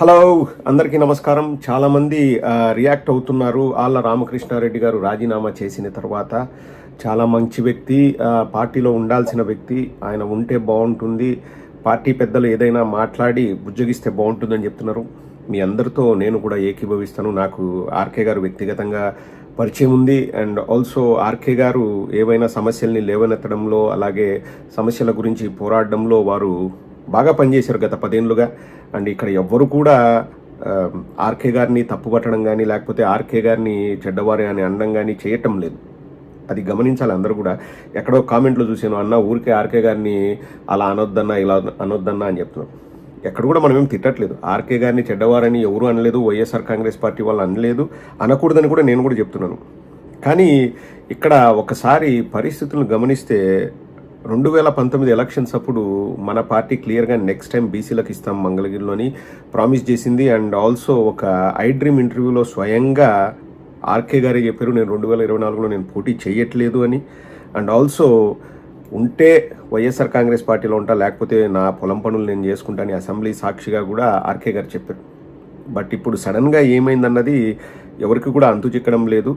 Hello అందరికీ నమస్కారం. చాలామంది రియాక్ట్ అవుతున్నారు. ఆళ్ళ రామకృష్ణారెడ్డి గారు రాజీనామా చేసిన తర్వాత చాలా మంచి వ్యక్తి పార్టీలో ఉండాల్సిన వ్యక్తి. ఆయన ఉంటే బాగుంటుంది. పార్టీ పెద్దలు ఏదైనా మాట్లాడి బుజ్జగిస్తే బాగుంటుందని చెప్తున్నారు. మీ అందరితో నేను కూడా ఏకీభవిస్తాను. నాకు ఆర్కే గారు వ్యక్తిగతంగా పరిచయం ఉంది. అండ్ ఆల్సో ఆర్కే గారు ఏవైనా సమస్యల్ని లేవనెత్తడంలో అలాగే సమస్యల గురించి పోరాడడంలో వారు బాగా పనిచేశారు గత పదేళ్ళుగా అండ్ ఇక్కడ ఎవ్వరు కూడా ఆర్కే గారిని తప్పుపట్టడం కానీ లేకపోతే ఆర్కే గారిని చెడ్డవారి అని అనడం కానీ చేయటం లేదు. అది గమనించాలి అందరూ కూడా. ఎక్కడో కామెంట్లో చూసాను అన్న ఊరికే ఆర్కే గారిని అలా అనొద్దన్నా ఇలా అనొద్దన్నా అని చెప్తున్నాను ఎక్కడ కూడా మనం ఏం తిట్టట్లేదు. ఆర్కే గారిని చెడ్డవారని ఎవరు అనలేదు వైఎస్ఆర్ కాంగ్రెస్ పార్టీ వాళ్ళు అనలేదు అనకూడదని కూడా నేను కూడా చెప్తున్నాను. కానీ ఇక్కడ ఒకసారి పరిస్థితులను గమనిస్తే రెండు వేల పంతొమ్మిది ఎలక్షన్స్ అప్పుడు మన పార్టీ క్లియర్గా నెక్స్ట్ టైం బీసీలకు ఇస్తాం మంగళగిరిలోని ప్రామిస్ చేసింది. అండ్ ఆల్సో ఒక ఐ డ్రీమ్ ఇంటర్వ్యూలో స్వయంగా ఆర్కే గారే చెప్పారు నేను రెండు వేల ఇరవై నాలుగులో నేను పోటీ చేయట్లేదు అని. అండ్ ఆల్సో ఉంటే వైఎస్ఆర్ కాంగ్రెస్ పార్టీలో ఉంటా లేకపోతే నా పొలం పనులు నేను చేసుకుంటాను అసెంబ్లీ సాక్షిగా కూడా ఆర్కే గారు చెప్పారు. బట్ ఇప్పుడు సడన్గా ఏమైందన్నది ఎవరికి కూడా అంతు చిక్కడం లేదు.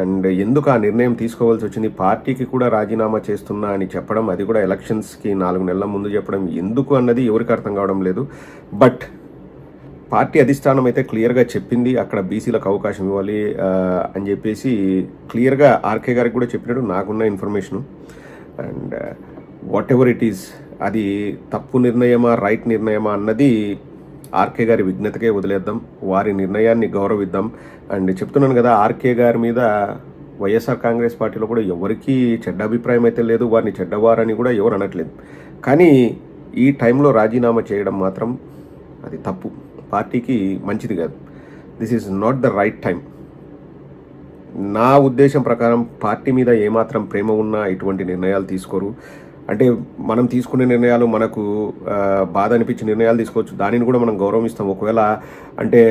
అండ్ ఎందుకు ఆ నిర్ణయం తీసుకోవాల్సి వచ్చింది? పార్టీకి కూడా రాజీనామా చేస్తున్నా అని చెప్పడం అది కూడా ఎలక్షన్స్కి నాలుగు నెలల ముందు చెప్పడం ఎందుకు అన్నది ఎవరికి అర్థం కావడం లేదు. బట్ పార్టీ అధిష్టానం అయితే క్లియర్గా చెప్పింది అక్కడ బీసీలకు అవకాశం ఇవ్వాలి అని చెప్పేసి క్లియర్గా ఆర్కే గారికి కూడా చెప్పినట్టు నాకున్న information. And whatever it is అది తప్పు నిర్ణయమా రైట్ నిర్ణయమా అన్నది ఆర్కే గారి విజ్ఞతకే వదిలేద్దాం వారి నిర్ణయాన్ని గౌరవిద్దాం. అండ్ చెప్తున్నాను కదా ఆర్కే గారి మీద వైఎస్ఆర్ కాంగ్రెస్ పార్టీలో కూడా ఎవరికీ చెడ్డ అభిప్రాయం అయితే లేదు వారిని చెడ్డవారని కూడా ఎవరు అనట్లేదు. కానీ ఈ టైంలో రాజీనామా చేయడం మాత్రం అది తప్పు. పార్టీకి మంచిది కాదు. This is not the right time నా ఉద్దేశం ప్రకారం పార్టీ మీద ఏమాత్రం ప్రేమ ఉన్నా ఇటువంటి నిర్ణయాలు తీసుకోరు. అంటే మనం తీసుకునే నిర్ణయాలు మనకు బాధ అనిపించే నిర్ణయాలు తీసుకోవచ్చు. దానిని కూడా మనం గౌరవిస్తాం. ఒకవేళ అంటే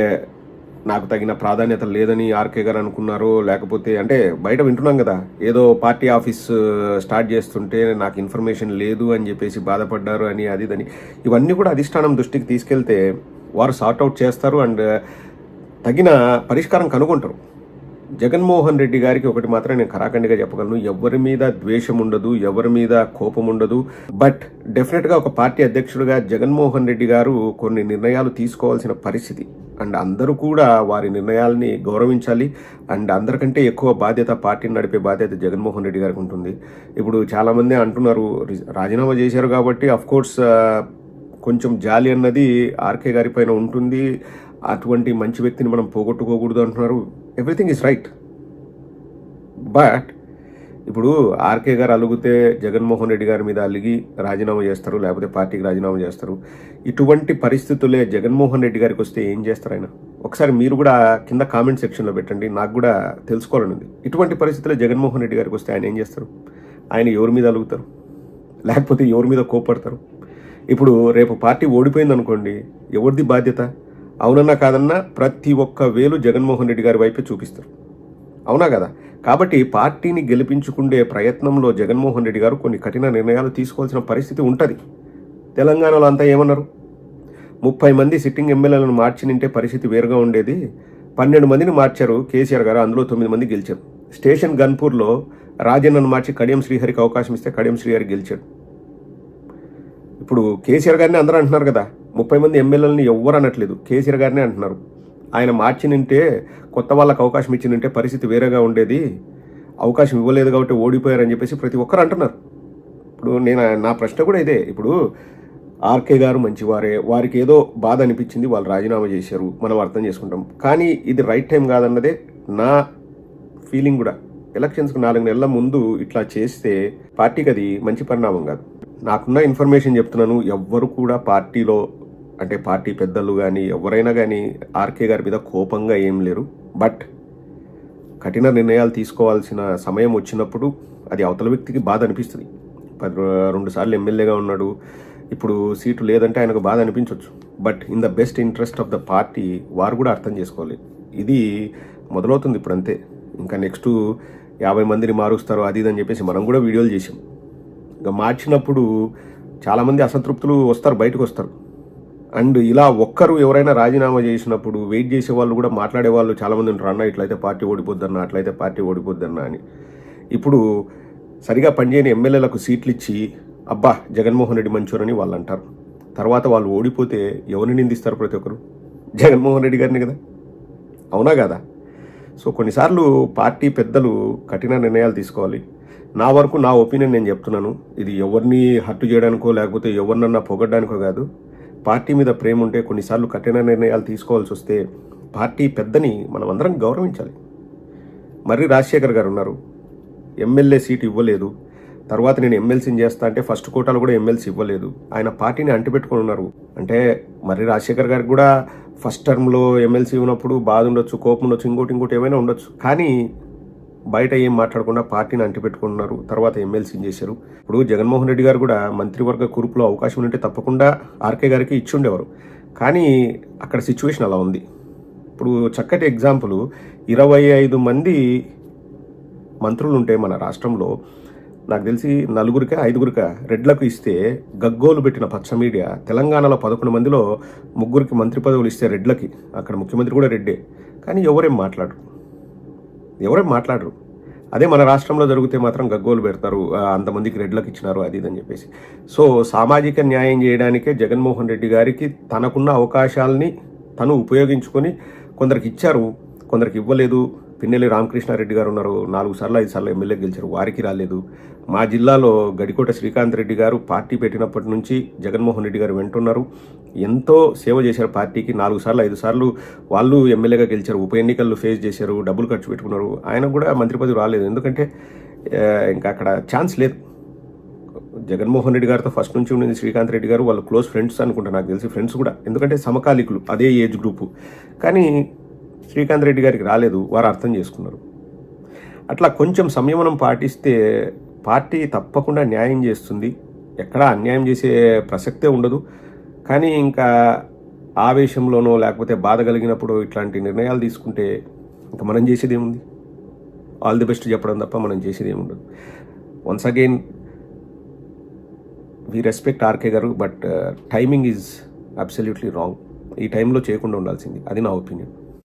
నాకు తగిన ప్రాధాన్యత లేదని ఆర్కే గారు అనుకున్నారు లేకపోతే అంటే బయట వింటున్నాం కదా ఏదో పార్టీ ఆఫీస్ స్టార్ట్ చేస్తుంటే నాకు ఇన్ఫర్మేషన్ లేదు అని చెప్పేసి బాధపడ్డారు అని అది అని. ఇవన్నీ కూడా అధిష్టానం దృష్టికి తీసుకెళ్తే వారు సార్ట్అవుట్ చేస్తారు అండ్ తగిన పరిష్కారం కనుగొంటారు. జగన్మోహన్ రెడ్డి గారికి ఒకటి మాత్రం నేను ఖరాఖండిగా చెప్పగలను. ఎవరి మీద ద్వేషం ఉండదు ఎవరి మీద కోపం ఉండదు. బట్ డెఫినెట్గా ఒక పార్టీ అధ్యక్షుడిగా జగన్మోహన్ రెడ్డి గారు కొన్ని నిర్ణయాలు తీసుకోవాల్సిన పరిస్థితి. అండ్ అందరూ కూడా వారి నిర్ణయాల్ని గౌరవించాలి. అండ్ అందరికంటే ఎక్కువ బాధ్యత పార్టీని నడిపే బాధ్యత జగన్మోహన్ రెడ్డి గారికి ఉంటుంది. ఇప్పుడు చాలామంది అంటున్నారు రాజీనామా చేశారు కాబట్టి అఫ్కోర్స్ కొంచెం జాలి అన్నది ఆర్కే గారి పైన ఉంటుంది. అటువంటి మంచి వ్యక్తిని మనం పోగొట్టుకోకూడదు అంటున్నారు. ఎవ్రీథింగ్ ఈజ్ రైట్ బట్ ఇప్పుడు ఆర్కే గారు అలుగుతే జగన్మోహన్ రెడ్డి గారి మీద అలిగి రాజీనామా చేస్తారు లేకపోతే పార్టీకి రాజీనామా చేస్తారు. ఇటువంటి పరిస్థితులే జగన్మోహన్ రెడ్డి గారికి వస్తే ఏం చేస్తారు ఆయన? ఒకసారి మీరు కూడా కింద కామెంట్ సెక్షన్లో పెట్టండి నాకు కూడా తెలుసుకోవాలనుంది ఇటువంటి పరిస్థితుల్లో జగన్మోహన్ రెడ్డి గారికి వస్తే ఆయన ఏం చేస్తారు? ఆయన ఎవరి మీద అలుగుతారు? లేకపోతే ఎవరి మీద కోపడతారు ఇప్పుడు రేపు పార్టీ ఓడిపోయింది అనుకోండి ఎవరిది బాధ్యత? అవునన్నా కాదన్నా ప్రతి ఒక్క వేలు జగన్మోహన్ రెడ్డి గారి వైపే చూపిస్తారు. అవునా కదా? కాబట్టి పార్టీని గెలిపించుకుండే ప్రయత్నంలో జగన్మోహన్ రెడ్డి గారు కొన్ని కఠిన నిర్ణయాలు తీసుకోవాల్సిన పరిస్థితి ఉంటుంది. తెలంగాణలో అంతా ఏమన్నారు? ముప్పై మంది సిట్టింగ్ ఎమ్మెల్యేలను మార్చి నింటే పరిస్థితి వేరుగా ఉండేది. పన్నెండు మందిని మార్చారు కేసీఆర్ గారు అందులో తొమ్మిది మంది గెలిచారు. స్టేషన్ గన్పూర్లో రాజన్నను మార్చి కడియం శ్రీహరికి అవకాశం ఇస్తే కడియం శ్రీహరి గెలిచాడు. ఇప్పుడు కేసీఆర్ గారిని అందరూ అంటున్నారు కదా ముప్పై మంది ఎమ్మెల్యేలని ఎవ్వరు అనట్లేదు. కేసీఆర్ గారినే అంటున్నారు. ఆయన మార్చినింటే కొత్త వాళ్ళకి అవకాశం ఇచ్చినంటే పరిస్థితి వేరేగా ఉండేది. అవకాశం ఇవ్వలేదు కాబట్టి ఓడిపోయారని చెప్పేసి ప్రతి ఒక్కరు అంటున్నారు. ఇప్పుడు నేను నా ప్రశ్న కూడా ఇదే. ఇప్పుడు ఆర్కే గారు మంచివారే. వారికి ఏదో బాధ అనిపించింది వాళ్ళు రాజీనామా చేశారు. మనం అర్థం చేసుకుంటాం. కానీ ఇది రైట్ టైం కాదన్నదే నా ఫీలింగ్ కూడా. ఎలక్షన్స్కి నాలుగు నెలల ముందు ఇట్లా చేస్తే పార్టీకి అది మంచి పరిణామం కాదు. నాకున్న ఇన్ఫర్మేషన్ చెప్తున్నాను. ఎవ్వరు కూడా పార్టీలో అంటే పార్టీ పెద్దలు కానీ ఎవరైనా కానీ ఆర్కే గారి మీద కోపంగా ఏం లేరు. బట్ కఠిన నిర్ణయాలు తీసుకోవాల్సిన సమయం వచ్చినప్పుడు అది అవతల వ్యక్తికి బాధ అనిపిస్తుంది. పది రెండు సార్లు ఎమ్మెల్యేగా ఉన్నాడు. ఇప్పుడు సీటు లేదంటే ఆయనకు బాధ అనిపించవచ్చు but in the best interest of the party వారు కూడా అర్థం చేసుకోవాలి. ఇది మొదలవుతుంది ఇప్పుడు అంతే. ఇంకా నెక్స్ట్ యాభై మందిని మారుస్తారు అది ఇది అని చెప్పేసి మనం కూడా వీడియోలు చేసాం ఇంకా మార్చినప్పుడు చాలామంది అసంతృప్తులు వస్తారు బయటకు వస్తారు. అండ్ ఇలా ఒక్కరు ఎవరైనా రాజీనామా చేసినప్పుడు వెయిట్ చేసే వాళ్ళు కూడా మాట్లాడే వాళ్ళు చాలామంది ఉంటారు. అన్న ఇట్లయితే పార్టీ ఓడిపోద్దన్న అట్లయితే పార్టీ ఓడిపోద్దన్న అని. ఇప్పుడు సరిగా పనిచేయని ఎమ్మెల్యేలకు సీట్లు ఇచ్చి అబ్బా జగన్మోహన్ రెడ్డి మంచోరని వాళ్ళు అంటారు తర్వాత వాళ్ళు ఓడిపోతే ఎవరిని నిందిస్తారు ప్రతి ఒక్కరు? జగన్మోహన్ రెడ్డి గారిని కదా? అవునా కదా? సో కొన్నిసార్లు పార్టీ పెద్దలు కఠిన నిర్ణయాలు తీసుకోవాలి. నా వరకు నా ఒపీనియన్ నేను చెప్తున్నాను. ఇది ఎవరిని హట్టు చేయడానికో లేకపోతే ఎవరినన్నా పొగడ్డానికో కాదు. పార్టీ మీద ప్రేమ ఉంటే కొన్నిసార్లు కఠిన నిర్ణయాలు తీసుకోవాల్సి వస్తే పార్టీ పెద్దని మనం అందరం గౌరవించాలి. మర్రి రాజశేఖర్ గారు ఉన్నారు. ఎమ్మెల్యే సీట్ ఇవ్వలేదు. తర్వాత నేను ఎమ్మెల్సీని చేస్తా అంటే ఫస్ట్ కోటాలు కూడా ఎమ్మెల్సీ ఇవ్వలేదు. ఆయన పార్టీని అంటిపెట్టుకుని ఉన్నారు. అంటే మర్రి రాజశేఖర్ గారికి కూడా ఫస్ట్ టర్మ్లో ఎమ్మెల్సీ ఉన్నప్పుడు బాధ ఉండొచ్చు కోపం ఉండొచ్చు ఇంకోటి ఇంకోటి ఏమైనా ఉండొచ్చు. కానీ బయట ఏం మాట్లాడకుండా పార్టీని అంటిపెట్టుకుంటున్నారు. తర్వాత ఎమ్మెల్సీని చేశారు? ఇప్పుడు జగన్మోహన్ రెడ్డి గారు కూడా మంత్రివర్గ కురుపులో అవకాశం ఉంటే తప్పకుండా ఆర్కే గారికి ఇచ్చి ఉండేవారు. కానీ అక్కడ సిచ్యువేషన్ అలా ఉంది. ఇప్పుడు చక్కటి ఎగ్జాంపుల్ ఇరవై ఐదు మంది మంత్రులు ఉంటే మన రాష్ట్రంలో నాకు తెలిసి నలుగురిక ఐదుగురిక రెడ్లకు ఇస్తే గగ్గోలు పెట్టిన పచ్చ మీడియా తెలంగాణలో పదకొండు మందిలో ముగ్గురికి మంత్రి పదవులు ఇస్తే రెడ్లకి. అక్కడ ముఖ్యమంత్రి కూడా రెడ్డే. కానీ ఎవరేం మాట్లాడరు. ఎవరేం మాట్లాడరు. అదే మన రాష్ట్రంలో జరిగితే మాత్రం గగ్గోలు పెడతారు అంతమందికి రెడ్లకు ఇచ్చినారు అది ఇది అని చెప్పేసి. సో సామాజిక న్యాయం చేయడానికే జగన్మోహన్ రెడ్డి గారికి తనకున్న అవకాశాలని తను ఉపయోగించుకొని కొందరికి ఇచ్చారు కొందరికి ఇవ్వలేదు పిన్నెల్లి రామకృష్ణారెడ్డి గారు ఉన్నారు. నాలుగు సార్లు ఐదు సార్లు ఎమ్మెల్యే గెలిచారు. వారికి రాలేదు. మా జిల్లాలో గడికోట శ్రీకాంత్ రెడ్డి గారు పార్టీ పెట్టినప్పటి నుంచి జగన్మోహన్ రెడ్డి గారు వెంటున్నారు. ఎంతో సేవ చేశారు పార్టీకి. నాలుగు సార్లు ఐదు సార్లు వాళ్ళు ఎమ్మెల్యేగా గెలిచారు. ఉప ఎన్నికల్లో ఫేస్ చేశారు డబ్బులు ఖర్చు పెట్టుకున్నారు. ఆయన కూడా మంత్రి పదవి రాలేదు. ఎందుకంటే ఇంకా అక్కడ ఛాన్స్ లేదు. జగన్మోహన్ రెడ్డి గారితో ఫస్ట్ నుంచి ఉండింది శ్రీకాంత్ రెడ్డి గారు. వాళ్ళు క్లోజ్ ఫ్రెండ్స్ అనుకుంటా నాకు తెలిసి ఫ్రెండ్స్ కూడా. ఎందుకంటే సమకాలికులు అదే ఏజ్ గ్రూపు. కానీ శ్రీకాంత్ రెడ్డి గారికి రాలేదు వారు అర్థం చేసుకున్నారు. అట్లా కొంచెం సంయమనం పాటిస్తే పార్టీ తప్పకుండా న్యాయం చేస్తుంది. ఎక్కడా అన్యాయం చేసే ప్రసక్తే ఉండదు. కానీ ఇంకా ఆవేశంలోనో లేకపోతే బాధ కలిగినప్పుడు ఇట్లాంటి నిర్ణయాలు తీసుకుంటే ఇంకా మనం చేసేది ఏముంది? ఆల్ ది బెస్ట్ చెప్పడం తప్ప మనం చేసేది ఏముండదు once again we respect RK గారు but timing is absolutely wrong ఈ టైంలో చేయకుండా ఉండాల్సింది. అది నా ఒపీనియన్